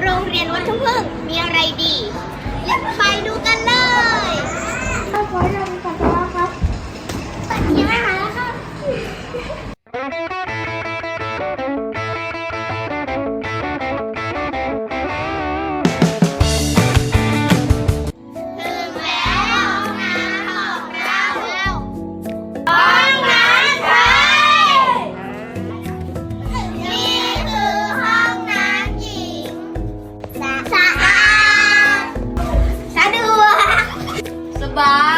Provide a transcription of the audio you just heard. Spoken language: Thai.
โรงเรียนวัดทุ่งพึ่งมีอะไร Bye.